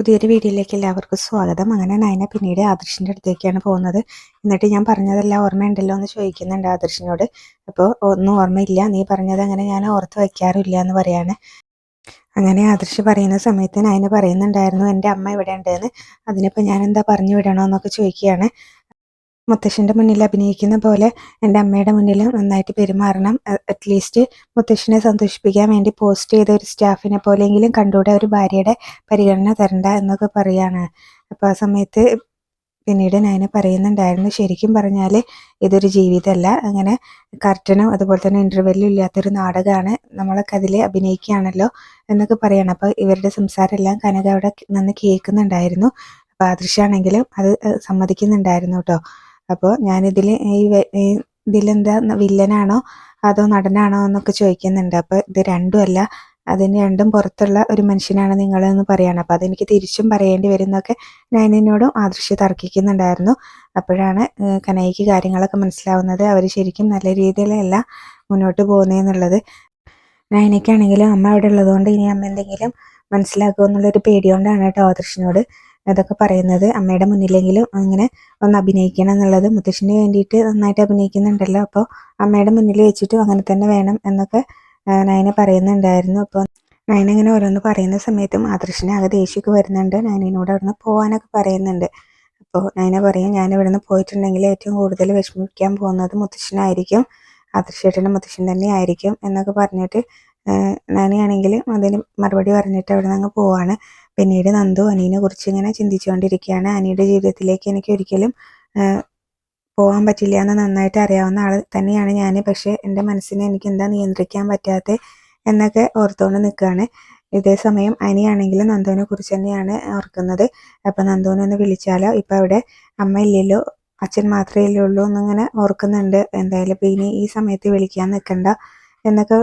പുതിയൊരു വീഡിയോയിലേക്ക് എല്ലാവർക്കും സ്വാഗതം. അങ്ങനെ നയന പിന്നീട് ആദർശിന്റെ അടുത്തേക്കാണ് പോകുന്നത്. എന്നിട്ട് ഞാൻ പറഞ്ഞതെല്ലാം ഓർമ്മയുണ്ടല്ലോ എന്ന് ചോദിക്കുന്നുണ്ട് ആദർശിനോട്. അപ്പോൾ ഒന്നും ഓർമ്മയില്ല. നീ പറഞ്ഞത് അങ്ങനെ ഞാൻ ഓർത്ത് വയ്ക്കാറില്ല എന്ന് പറയാണ്. അങ്ങനെ ആദർശ് പറയുന്ന സമയത്ത് നയന പറയുന്നുണ്ടായിരുന്നു എന്റെ അമ്മ ഇവിടെ ഉണ്ടെന്ന്. അതിനിപ്പോൾ ഞാൻ എന്താ പറഞ്ഞു വിടണോ എന്നൊക്കെ ചോദിക്കുകയാണ്. മുത്തശ്ശന്റെ മുന്നിൽ അഭിനയിക്കുന്ന പോലെ എന്റെ അമ്മയുടെ മുന്നിൽ നന്നായിട്ട് പെരുമാറണം. അറ്റ്ലീസ്റ്റ് മുത്തശ്ശനെ സന്തോഷിപ്പിക്കാൻ വേണ്ടി പോസ്റ്റ് ചെയ്ത ഒരു സ്റ്റാഫിനെ പോലെയെങ്കിലും കണ്ടുകൂടെ ഒരു ഭാര്യയുടെ പരിഗണന തരണ്ട എന്നൊക്കെ പറയാണ്. അപ്പോൾ ആ സമയത്ത് പിന്നീട് ഞാൻ പറയുന്നുണ്ടായിരുന്നു ശരിക്കും പറഞ്ഞാൽ ഇതൊരു ജീവിതമല്ല. അങ്ങനെ കർട്ടനും അതുപോലെ തന്നെ ഇന്റർവെല്ലും ഇല്ലാത്തൊരു നാടകമാണ്. നമ്മളൊക്കെ അതിൽ അഭിനയിക്കുകയാണല്ലോ എന്നൊക്കെ പറയണം. അപ്പോൾ ഇവരുടെ സംസാരമെല്ലാം കനക അവിടെ നിന്ന് കേൾക്കുന്നുണ്ടായിരുന്നു. അപ്പോൾ ആദൃശാണെങ്കിലും അത് സമ്മതിക്കുന്നുണ്ടായിരുന്നു കേട്ടോ. അപ്പോൾ ഞാനിതിൽ ഈ ഇതിലെന്താ വില്ലനാണോ അതോ നടനാണോ എന്നൊക്കെ ചോദിക്കുന്നുണ്ട്. അപ്പോൾ ഇത് രണ്ടുമല്ല അതിന് രണ്ടും പുറത്തുള്ള ഒരു മനുഷ്യനാണ് നിങ്ങളെന്ന് പറയുകയാണ് അപ്പോൾ അതെനിക്ക് തിരിച്ചും പറയേണ്ടി വരുന്നൊക്കെ നയനിനോടും ആദൃശ്യ തർക്കിക്കുന്നുണ്ടായിരുന്നു. അപ്പോഴാണ് കനൈക്ക് കാര്യങ്ങളൊക്കെ മനസ്സിലാവുന്നത്. അവർ ശരിക്കും നല്ല രീതിയിലല്ല മുന്നോട്ട് പോകുന്നതെന്നുള്ളത് നയനയ്ക്കാണെങ്കിലും അമ്മ അവിടെ ഉള്ളതുകൊണ്ട് ഇനി അമ്മ എന്തെങ്കിലും മനസ്സിലാക്കുമെന്നുള്ളൊരു പേടിയോണ്ടാണ് കേട്ടോ ആദർശിനോട് അതൊക്കെ പറയുന്നത് അമ്മയുടെ മുന്നിലെങ്കിലും അങ്ങനെ ഒന്ന് അഭിനയിക്കണം എന്നുള്ളത് മുത്തശ്ശിന് വേണ്ടിയിട്ട് നന്നായിട്ട് അഭിനയിക്കുന്നുണ്ടല്ലോ. അപ്പോൾ അമ്മയുടെ മുന്നിൽ വെച്ചിട്ടും അങ്ങനെ തന്നെ വേണം എന്നൊക്കെ നയന പറയുന്നുണ്ടായിരുന്നു. അപ്പോൾ നയന ഇങ്ങനെ ഓരോന്ന് പറയുന്ന സമയത്തും ആദർശിനെ ആകെ ദേഷ്യമൊക്കെ വരുന്നുണ്ട്. നയനോട് അവിടുന്ന് പോകാനൊക്കെ പറയുന്നുണ്ട്. അപ്പോൾ നയന പറയും ഞാൻ ഇവിടുന്ന് പോയിട്ടുണ്ടെങ്കിൽ ഏറ്റവും കൂടുതൽ വിഷമിക്കാൻ പോകുന്നത് മുത്തശ്ശനായിരിക്കും. ആദർശേട്ടന്റെ മുത്തശ്ശൻ തന്നെ ആയിരിക്കും എന്നൊക്കെ പറഞ്ഞിട്ട് നയനയാണെങ്കിൽ അതിന് മറുപടി പറഞ്ഞിട്ട് അവിടെ നിന്ന് അങ്ങ് പോവാണ്. പിന്നീട് നന്ദു അനീനെ കുറിച്ച് ഇങ്ങനെ ചിന്തിച്ചുകൊണ്ടിരിക്കുകയാണ്. അനിയുടെ ജീവിതത്തിലേക്ക് എനിക്ക് ഒരിക്കലും പോകാൻ പറ്റില്ല എന്ന് നന്നായിട്ട് അറിയാവുന്ന ആൾ തന്നെയാണ് ഞാൻ പക്ഷേ എന്റെ മനസ്സിനെ എനിക്ക് എന്താ നിയന്ത്രിക്കാൻ പറ്റാത്ത എന്നൊക്കെ ഓർത്തുകൊണ്ട് നിൽക്കുകയാണ് ഇതേ സമയം അനിയാണെങ്കിലും നന്ദുവിനെ കുറിച്ച് തന്നെയാണ് ഓർക്കുന്നത്. അപ്പം നന്ദുവിനെ ഒന്ന് വിളിച്ചാലോ? ഇപ്പം അവിടെ അമ്മ ഇല്ലല്ലോ അച്ഛൻ മാത്രമേ ഉള്ളൂ എന്നിങ്ങനെ ഓർക്കുന്നുണ്ട്. എന്തായാലും ഇപ്പം ഇനി ഈ സമയത്ത് വിളിക്കാൻ നിൽക്കണ്ട എന്നൊക്കെ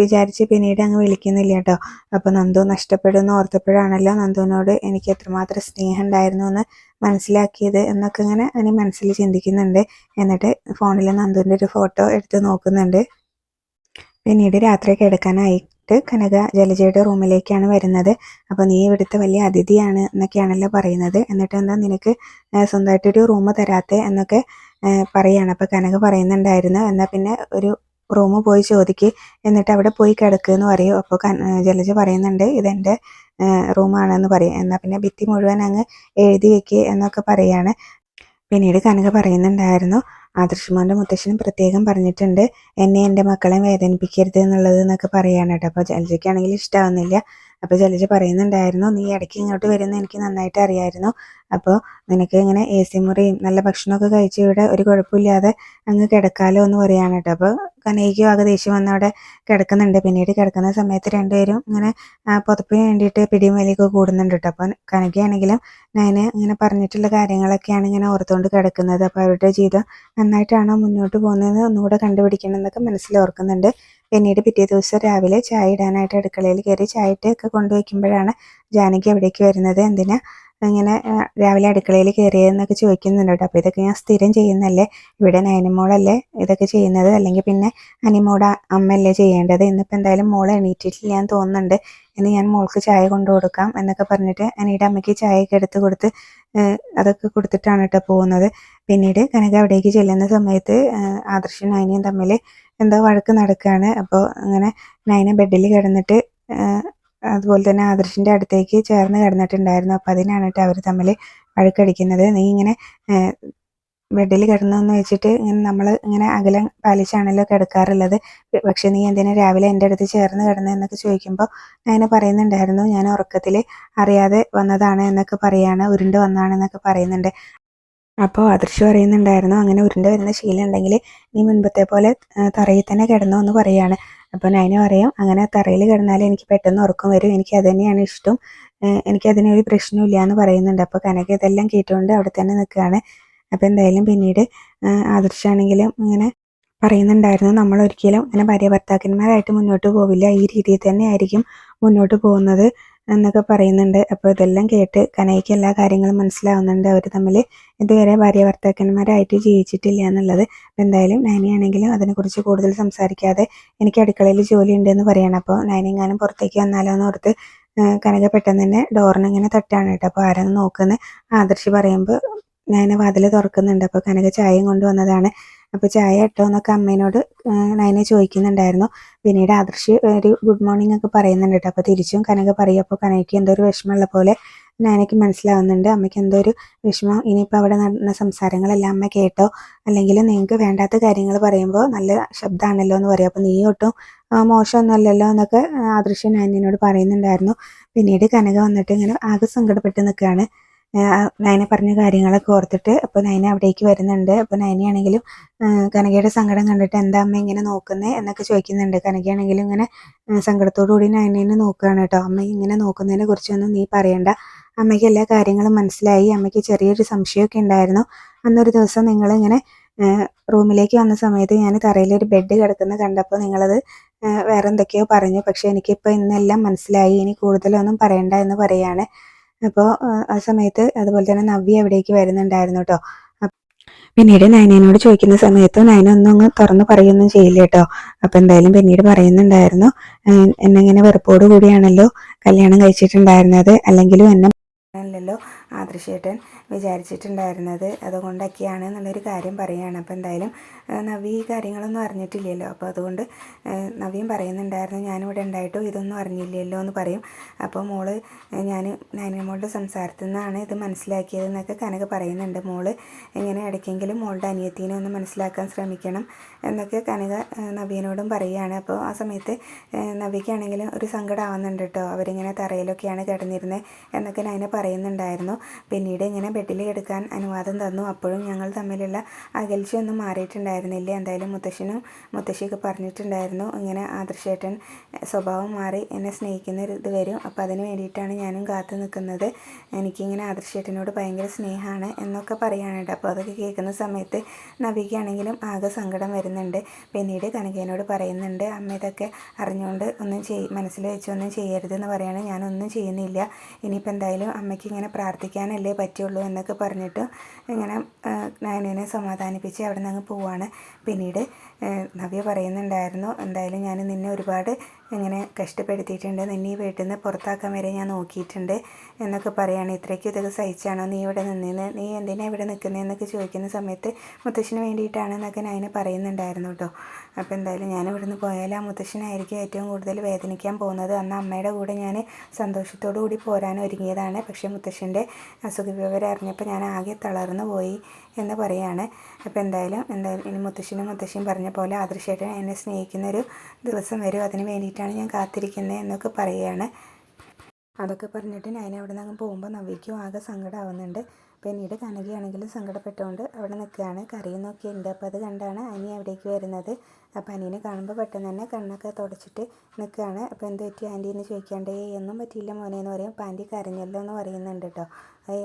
വിചാരിച്ച് പിന്നീട് അങ്ങ് വിളിക്കുന്നില്ല കേട്ടോ. അപ്പോൾ നന്ദു നഷ്ടപ്പെടുമെന്ന് ഓർത്തപ്പോഴാണല്ലോ നന്ദുവിനോട് എനിക്ക് എത്രമാത്രം സ്നേഹം ഉണ്ടായിരുന്നു എന്ന് മനസ്സിലാക്കിയത് എന്നൊക്കെ ഇങ്ങനെ അതിന് മനസ്സിൽ ചിന്തിക്കുന്നുണ്ട്. എന്നിട്ട് ഫോണിൽ നന്ദുവിന്റെ ഒരു ഫോട്ടോ എടുത്ത് നോക്കുന്നുണ്ട്. പിന്നീട് രാത്രി കിടക്കാനായിട്ട് കനക ജലജയുടെ റൂമിലേക്കാണ് വരുന്നത്. അപ്പോൾ നീ ഇവിടുത്തെ വലിയ അതിഥിയാണ് എന്നൊക്കെയാണല്ലോ പറയുന്നത്. എന്നിട്ട് എന്താ നിനക്ക് സ്വന്തമായിട്ടൊരു റൂം തരാത്തേ എന്നൊക്കെ പറയാണ്. അപ്പോൾ കനക പറയുന്നുണ്ടായിരുന്നു. എന്നാൽ പിന്നെ ഒരു റൂമ് പോയി ചോദിക്ക്. എന്നിട്ട് അവിടെ പോയി കിടക്കുമെന്ന് പറയും. അപ്പോൾ ജലജ പറയുന്നുണ്ട് ഇതെന്റെ റൂമാണെന്ന് പറയും. എന്നാൽ പിന്നെ ഭിത്തി മുഴുവൻ അങ്ങ് എഴുതി വെക്ക് എന്നൊക്കെ പറയാണ്. പിന്നീട് കനക പറയുന്നുണ്ടായിരുന്നു ആദർശമോന്റെ മുത്തശ്ശനും പ്രത്യേകം പറഞ്ഞിട്ടുണ്ട് എന്നെ എന്റെ മക്കളെ വേദനിപ്പിക്കരുത് എന്നുള്ളത് എന്നൊക്കെ പറയാണ് കേട്ടോ. അപ്പോൾ ജലജയ്ക്കാണെങ്കിൽ ഇഷ്ടമാവുന്നില്ല അപ്പോൾ ശൈലജ പറയുന്നുണ്ടായിരുന്നു നീ ഇടയ്ക്ക് ഇങ്ങോട്ട് വരുന്ന എനിക്ക് നന്നായിട്ട് അറിയായിരുന്നു. അപ്പോൾ നിനക്ക് ഇങ്ങനെ എ സി മുറിയും നല്ല ഭക്ഷണമൊക്കെ കഴിച്ച് ഇവിടെ ഒരു കുഴപ്പമില്ലാതെ അങ്ങ് കിടക്കാലോ എന്ന് പറയാണ് കേട്ടോ അപ്പോൾ കനയ്ക്കും ആകെ ദേഷ്യം വന്ന് അവിടെ കിടക്കുന്നുണ്ട്. പിന്നീട് കിടക്കുന്ന സമയത്ത് രണ്ടുപേരും ഇങ്ങനെ പുതപ്പിന് വേണ്ടിയിട്ട് പിടിയും വലിയൊക്കെ കൂടുന്നുണ്ട് കേട്ടോ അപ്പോൾ കനകയാണെങ്കിലും ഞാൻ ഇങ്ങനെ പറഞ്ഞിട്ടുള്ള കാര്യങ്ങളൊക്കെയാണ് ഇങ്ങനെ ഓർത്തുകൊണ്ട് കിടക്കുന്നത്. അപ്പോൾ അവരുടെ ജീവിതം നന്നായിട്ടാണോ മുന്നോട്ട് പോകുന്നത് ഒന്നുകൂടെ കണ്ടുപിടിക്കണം എന്നൊക്കെ മനസ്സിൽ ഓർക്കുന്നുണ്ട്. പിന്നീട് പിറ്റേ ദിവസം രാവിലെ ചായ ഇടാനായിട്ട് അടുക്കളയിൽ കയറി ചായ ഇട്ടൊക്കെ കൊണ്ടുവയ്ക്കുമ്പോഴാണ് ജാനകി അവിടേക്ക് വരുന്നത്. എന്തിനാ? ഇങ്ങനെ രാവിലെ അടുക്കളയിൽ കയറിയതെന്നൊക്കെ ചോദിക്കുന്നുണ്ട് കേട്ടോ. അപ്പോൾ ഇതൊക്കെ ഞാൻ സ്ഥിരം ചെയ്യുന്നല്ലേ ഇവിടെ നയനമോളല്ലേ ഇതൊക്കെ ചെയ്യുന്നത്? അല്ലെങ്കിൽ പിന്നെ അനിമോടെ അമ്മയല്ലേ ചെയ്യേണ്ടത്? ഇന്നിപ്പോൾ എന്തായാലും മോൾ എണീറ്റിട്ടില്ല ഞാൻ തോന്നുന്നുണ്ട്. ഇന്ന് ഞാൻ മോൾക്ക് ചായ കൊണ്ടു കൊടുക്കാം എന്നൊക്കെ പറഞ്ഞിട്ട് അനിയുടെ അമ്മയ്ക്ക് ചായയൊക്കെ എടുത്ത് കൊടുത്ത് അതൊക്കെ കൊടുത്തിട്ടാണ് കേട്ടോ പോകുന്നത്. പിന്നീട് കനക അവിടേക്ക് ചെല്ലുന്ന സമയത്ത് ആദർശൻ നയനയും തമ്മിൽ എന്തോ വഴക്ക് നടക്കുകയാണ്. അപ്പോൾ അങ്ങനെ നയന ബെഡിൽ കിടന്നിട്ട് അതുപോലെ തന്നെ ആദർശിന്റെ അടുത്തേക്ക് ചേർന്ന് കിടന്നിട്ടുണ്ടായിരുന്നു. അപ്പോൾ അതിനാണ് കേട്ടോ അവർ തമ്മിൽ വഴക്കടിക്കുന്നത്. നീ ഇങ്ങനെ ബെഡിൽ കിടന്നെന്ന് വെച്ചിട്ട് ഇങ്ങനെ നമ്മൾ ഇങ്ങനെ അകലം പാലിച്ചാണല്ലോ കിടക്കാറുള്ളത്. പക്ഷെ നീ എന്തിനാ രാവിലെ എന്റെ അടുത്ത് ചേർന്ന് കിടന്നതെന്നൊക്കെ ചോദിക്കുമ്പോൾ ഞാൻ പറയുന്നുണ്ടായിരുന്നു. ഞാൻ ഉറക്കത്തിൽ അറിയാതെ വന്നതാണ് എന്നൊക്കെ പറയാണ്. ഉരുണ്ട് വന്നതാണെന്നൊക്കെ പറയുന്നുണ്ട്. അപ്പോൾ ആദർശ് പറയുന്നുണ്ടായിരുന്നു അങ്ങനെ ഉരുണ്ട് വരുന്ന ശീലം ഉണ്ടെങ്കിൽ നീ മുൻപത്തെ പോലെ തറയിൽ തന്നെ കിടന്നു എന്ന് പറയാണ്. അപ്പോൾ നൈന പറയും അങ്ങനെ തറയിൽ കിടന്നാൽ എനിക്ക് പെട്ടെന്ന് ഉറക്കം വരും. എനിക്ക് അത് തന്നെയാണ് ഇഷ്ടം. എനിക്ക് അതിനൊരു പ്രശ്നമില്ല എന്ന് പറയുന്നുണ്ട്. അപ്പോൾ കനക ഇതെല്ലാം കേട്ടുകൊണ്ട് അവിടെ തന്നെ നിൽക്കുകയാണ്. അപ്പോൾ എന്തായാലും പിന്നീട് ആദർശാണെങ്കിലും ഇങ്ങനെ പറയുന്നുണ്ടായിരുന്നു. നമ്മൾ ഒരിക്കലും ഇങ്ങനെ ഭാര്യ ഭർത്താക്കന്മാരായിട്ട് മുന്നോട്ട് പോവില്ല. ഈ രീതിയിൽ തന്നെ ആയിരിക്കും മുന്നോട്ട് പോകുന്നത്. എന്നൊക്കെ പറയുന്നുണ്ട്. അപ്പോൾ ഇതെല്ലാം കേട്ട് കനയ്ക്ക് എല്ലാ കാര്യങ്ങളും മനസ്സിലാവുന്നുണ്ട്. അവർ തമ്മിൽ ഇതുവരെ ഭാര്യ ഭർത്താക്കന്മാരായിട്ട് ജീവിച്ചിട്ടില്ല എന്നുള്ളത്. എന്തായാലും നൈനയാണെങ്കിലും അതിനെക്കുറിച്ച് കൂടുതൽ സംസാരിക്കാതെ എനിക്ക് അടുക്കളയിൽ ജോലി ഉണ്ടെന്ന് പറയണം. അപ്പോൾ നൈനെങ്ങാനും പുറത്തേക്ക് വന്നാലോ എന്ന് ഓർത്ത് കനക പെട്ടെന്ന് തന്നെ ഡോറിനിങ്ങനെ തട്ടാണ് കേട്ടോ. അപ്പോൾ ആരൊന്നും നോക്കുന്ന ആദർശി പറയുമ്പോൾ നയന വാതിൽ തുറക്കുന്നുണ്ട്. അപ്പോൾ കനക ചായയും കൊണ്ടുവന്നതാണ് അപ്പോൾ ചായ ഇട്ടോ എന്നൊക്കെ അമ്മേനോട് നയന ചോദിക്കുന്നുണ്ടായിരുന്നു. പിന്നീട് ആദർശ് ഒരു ഗുഡ് മോർണിംഗ് ഒക്കെ പറയുന്നുണ്ട് കേട്ടോ. അപ്പോൾ തിരിച്ചും കനക പറയും അപ്പോൾ കനകയ്ക്ക് എന്തോ ഒരു വിഷമമുള്ള പോലെ നയനയ്ക്ക് മനസ്സിലാവുന്നുണ്ട്. അമ്മയ്ക്ക് എന്തോ ഒരു വിഷമം? ഇനിയിപ്പോൾ അവിടെ നടന്ന സംസാരങ്ങളെല്ലാം അമ്മ കേട്ടോ? അല്ലെങ്കിൽ നിങ്ങൾക്ക് വേണ്ടാത്ത കാര്യങ്ങൾ പറയുമ്പോൾ നല്ല ശബ്ദമാണല്ലോ എന്ന് പറയും. അപ്പോൾ നീ ഒട്ടും മോശമൊന്നുമല്ലല്ലോ എന്നൊക്കെ ആദർശ് നയനോട് പറയുന്നുണ്ടായിരുന്നു. പിന്നീട് കനക വന്നിട്ട് ഇങ്ങനെ ആകെ സങ്കടപ്പെട്ട് നിൽക്കുകയാണ്. നയന പറഞ്ഞ കാര്യങ്ങളൊക്കെ ഓർത്തിട്ട് അപ്പോൾ നയന അവിടേക്ക് വരുന്നുണ്ട്. അപ്പോൾ നയനയാണെങ്കിലും കനകയുടെ സങ്കടം കണ്ടിട്ട് എന്താ അമ്മ ഇങ്ങനെ നോക്കുന്നത് എന്നൊക്കെ ചോദിക്കുന്നുണ്ട്. കനകയാണെങ്കിലും ഇങ്ങനെ സങ്കടത്തോടു കൂടി നയനെ നോക്കുകയാണ് കേട്ടോ. അമ്മ ഇങ്ങനെ നോക്കുന്നതിനെ കുറിച്ചൊന്നും നീ പറയണ്ട. അമ്മയ്ക്ക് എല്ലാ കാര്യങ്ങളും മനസ്സിലായി. അമ്മയ്ക്ക് ചെറിയൊരു സംശയമൊക്കെ ഉണ്ടായിരുന്നു. അന്നൊരു ദിവസം നിങ്ങൾ ഇങ്ങനെ റൂമിലേക്ക് വന്ന സമയത്ത് ഞാൻ തറയിൽ ഒരു ബെഡ് കിടക്കുന്ന കണ്ടപ്പോൾ നിങ്ങളത് വേറെ എന്തൊക്കെയോ പറഞ്ഞു. പക്ഷെ എനിക്കിപ്പോൾ ഇന്നെല്ലാം മനസ്സിലായി. ഇനി കൂടുതലൊന്നും പറയണ്ട എന്ന് പറയാണ് അപ്പോൾ ആ സമയത്ത് അതുപോലെ തന്നെ നവ്യ അവിടേക്ക് വരുന്നുണ്ടായിരുന്നു കേട്ടോ പിന്നീട് നയനയോട് ചോദിക്കുന്ന സമയത്ത് നയന ഒന്നും അങ്ങ് തുറന്നു പറയൊന്നും ചെയ്യില്ല കേട്ടോ അപ്പൊ എന്തായാലും പിന്നീട് പറയുന്നുണ്ടായിരുന്നു എന്നെങ്ങനെ വെറുപ്പോട് കൂടിയാണല്ലോ കല്യാണം കഴിച്ചിട്ടുണ്ടായിരുന്നത് അല്ലെങ്കിലും എന്നെ അല്ലല്ലോ ആദർശേട്ടൻ. വിചാരിച്ചിട്ടുണ്ടായിരുന്നത്. അതുകൊണ്ടൊക്കെയാണ് എന്നുള്ളൊരു കാര്യം പറയുകയാണ് അപ്പോൾ എന്തായാലും നവി ഈ കാര്യങ്ങളൊന്നും അറിഞ്ഞിട്ടില്ലല്ലോ. അപ്പോൾ അതുകൊണ്ട് നവിയും പറയുന്നുണ്ടായിരുന്നു ഞാനിവിടെ ഉണ്ടായിട്ടും ഇതൊന്നും അറിഞ്ഞില്ലല്ലോ എന്ന് പറയും. അപ്പോൾ മോൾ ഞാൻ നയനമോളുടെ സംസാരത്തിൽ നിന്നാണ് ഇത് മനസ്സിലാക്കിയത് എന്നൊക്കെ കനക പറയുന്നുണ്ട്. മോൾ എങ്ങനെ ഇടയ്ക്കെങ്കിലും മോളുടെ അനിയത്തിനെ ഒന്ന് മനസ്സിലാക്കാൻ ശ്രമിക്കണം എന്നൊക്കെ കനക നവീനോടും പറയുകയാണ്. അപ്പോൾ ആ സമയത്ത് നവിക്കാണെങ്കിലും ഒരു സങ്കടം ആവുന്നുണ്ട് കേട്ടോ. അവരിങ്ങനെ തറയിലൊക്കെയാണ് കിടന്നിരുന്നത് എന്നൊക്കെ നയന പറയുന്നുണ്ടായിരുന്നു. പിന്നീട് ഇങ്ങനെ ബെഡിൽ കിടക്കാൻ അനുവാദം തന്നു. അപ്പോഴും ഞങ്ങൾ തമ്മിലുള്ള അകൽച്ചയൊന്നും മാറിയിട്ടുണ്ടായിരുന്നില്ല. എന്തായാലും മുത്തശ്ശനും മുത്തശ്ശിയൊക്കെ പറഞ്ഞിട്ടുണ്ടായിരുന്നു. ഇങ്ങനെ ആദർശേട്ടൻ സ്വഭാവം മാറി എന്നെ സ്നേഹിക്കുന്ന ഒരു ഇത് വരും. അപ്പോൾ അതിന് വേണ്ടിയിട്ടാണ് ഞാനും കാത്തു നിൽക്കുന്നത്. എനിക്കിങ്ങനെ ആദർശേട്ടനോട് ഭയങ്കര സ്നേഹമാണ് എന്നൊക്കെ പറയാനുണ്ട് അപ്പോൾ അതൊക്കെ കേൾക്കുന്ന സമയത്ത് നവികയാണെങ്കിലും ആകെ സങ്കടം വരുന്നുണ്ട്. പിന്നീട് കനകേനോട് പറയുന്നുണ്ട് അമ്മ ഇതൊക്കെ അറിഞ്ഞുകൊണ്ട് ഒന്നും ചെയ് മനസ്സിൽ വെച്ചൊന്നും ചെയ്യരുതെന്ന് പറയാണ്. ഞാനൊന്നും ചെയ്യുന്നില്ല. ഇനിയിപ്പോൾ എന്തായാലും അമ്മയ്ക്ക് ഇങ്ങനെ പ്രാർത്ഥിക്കാനല്ലേ പറ്റുള്ളൂ എന്നൊക്കെ പറഞ്ഞിട്ട് ഇങ്ങനെ നയനെ സമാധാനിപ്പിച്ച് അവിടെ നിന്ന് അങ്ങ് പോവാണ്. പിന്നീട് നവ്യ പറയുന്നുണ്ടായിരുന്നു എന്തായാലും ഞാൻ നിന്നെ ഒരുപാട് ഇങ്ങനെ കഷ്ടപ്പെടുത്തിയിട്ടുണ്ട്. നിന്നെ ഈ വീട്ടിൽ നിന്ന് പുറത്താക്കാൻ വരെ ഞാൻ നോക്കിയിട്ടുണ്ട് എന്നൊക്കെ പറയുകയാണ് ഇത്രയ്ക്ക് ഇതൊക്കെ സഹിച്ചാണോ നീ ഇവിടെ നിന്നേന്ന്? നീ എന്തിനാണ് ഇവിടെ നിൽക്കുന്നതെന്നൊക്കെ ചോദിക്കുന്ന സമയത്ത് മുത്തശ്ശന് വേണ്ടിയിട്ടാണ് എന്നൊക്കെ ഞാൻ പറയുന്നുണ്ടായിരുന്നു കേട്ടോ. അപ്പോൾ എന്തായാലും ഞാൻ ഇവിടെ നിന്ന് പോയാൽ ആ മുത്തശ്ശനായിരിക്കും ഏറ്റവും കൂടുതൽ വേദനിക്കാൻ പോകുന്നത്. അന്ന് അമ്മയുടെ കൂടെ ഞാൻ സന്തോഷത്തോടു കൂടി പോരാൻ ഒരുങ്ങിയതാണ്. പക്ഷേ മുത്തശ്ശന്റെ അസുഖവിവരം അറിഞ്ഞപ്പോൾ ഞാൻ ആകെ തളർന്നു പോയി എന്ന് പറയുകയാണ് അപ്പോൾ എന്തായാലും എന്തായാലും ഇനി മുത്തശ്ശനും മുത്തശ്ശിയും പറഞ്ഞ പോലെ ആദർശേട്ടൻ എന്നെ സ്നേഹിക്കുന്ന ഒരു ദിവസം വരും. അതിന് വേണ്ടിയിട്ടാണ് ഞാൻ കാത്തിരിക്കുന്നത് എന്നൊക്കെ പറയുകയാണ് അതൊക്കെ പറഞ്ഞിട്ട് ഞാൻ അവിടെ നിന്ന് പോകുമ്പോൾ നവിക്കും ആകെ സങ്കടമാവുന്നുണ്ട് പിന്നീട് കനകയാണെങ്കിലും സങ്കടപ്പെട്ടുകൊണ്ട് അവിടെ നിൽക്കുകയാണ്. കരയുന്നൊക്കെ ഉണ്ട്. അപ്പോൾ അത് കണ്ടാണ് അനി അവിടേക്ക് വരുന്നത്. അപ്പോൾ അനീനെ കാണുമ്പോൾ പെട്ടെന്ന് തന്നെ കണ്ണൊക്കെ തുടച്ചിട്ട് നിൽക്കുകയാണ്. അപ്പോൾ എന്ത് പറ്റി ആന്റി എന്ന് ചോദിക്കാണ്ടേ ഒന്നും പറ്റിയില്ല മോനെ എന്ന് പറയും. അപ്പോൾ ആന്റി കരഞ്ഞല്ലോ എന്ന് പറയുന്നുണ്ട് കേട്ടോ.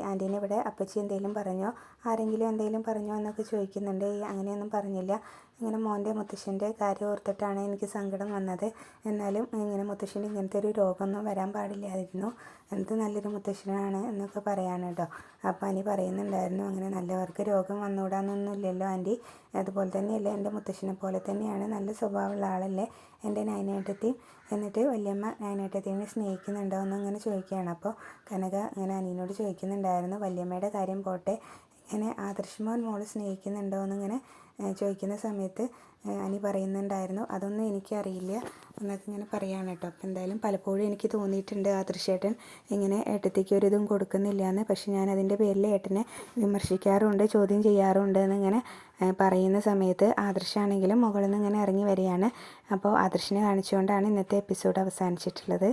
ആന്റീനെ ഇവിടെ അപ്പച്ചി എന്തെങ്കിലും പറഞ്ഞോ? ആരെങ്കിലും എന്തെങ്കിലും പറഞ്ഞോ എന്നൊക്കെ ചോദിക്കുന്നുണ്ട്. അങ്ങനെയൊന്നും പറഞ്ഞില്ല. ഇങ്ങനെ മോന്റെ മുത്തശ്ശന്റെ കാര്യം ഓർത്തിട്ടാണ് എനിക്ക് സങ്കടം വന്നത്. എന്നാലും ഇങ്ങനെ മുത്തശ്ശന് ഇങ്ങനത്തെ ഒരു രോഗമൊന്നും വരാൻ പാടില്ലായിരുന്നു. എന്ത് നല്ലൊരു മുത്തശ്ശനാണ് എന്നൊക്കെ പറയാണ് കേട്ടോ. അപ്പോൾ അനി പറയുന്നുണ്ടായിരുന്നു അങ്ങനെ നല്ലവർക്ക് രോഗം വന്നുകൂടാന്നൊന്നുമില്ലല്ലോ ആന്റി. അതുപോലെ തന്നെയല്ലേ എന്റെ മുത്തശ്ശനെ പോലെ തന്നെയാണ്. നല്ല സ്വഭാവമുള്ള ആളല്ലേ എന്റെ നയനേട്ടത്തി. എന്നിട്ട് വല്യമ്മ നയനേട്ടത്തിനെ സ്നേഹിക്കുന്നുണ്ടോ എന്നങ്ങനെ ചോദിക്കുകയാണ്. അപ്പോൾ കനക ഇങ്ങനെ അനിയനോട് ചോദിക്കുന്നുണ്ടായിരുന്നു വല്യമ്മയുടെ കാര്യം പോട്ടെ. ഇങ്ങനെ ആദർശമോൻ മോൾ സ്നേഹിക്കുന്നുണ്ടോ എന്നിങ്ങനെ ചോദിക്കുന്ന സമയത്ത് അനി പറയുന്നുണ്ടായിരുന്നു. അതൊന്നും എനിക്കറിയില്ല. എന്നൊക്കെ ഇങ്ങനെ പറയാണ് കേട്ടോ. അപ്പം എന്തായാലും പലപ്പോഴും എനിക്ക് തോന്നിയിട്ടുണ്ട് ആദർശേട്ടൻ ഇങ്ങനെ ഏട്ടത്തേക്ക് ഒരിതും കൊടുക്കുന്നില്ല എന്ന് പക്ഷെ ഞാൻ അതിന്റെ പേരിൽ ഏട്ടനെ വിമർശിക്കാറുണ്ട് ചോദ്യം ചെയ്യാറുണ്ട് എന്നിങ്ങനെ പറയുന്ന സമയത്ത് ആദർശാണെങ്കിലും മുകളിൽ നിന്ന് ഇങ്ങനെ ഇറങ്ങി വരികയാണ്. അപ്പോൾ ആദർശിനെ കാണിച്ചുകൊണ്ടാണ് ഇന്നത്തെ എപ്പിസോഡ് അവസാനിച്ചിട്ടുള്ളത്.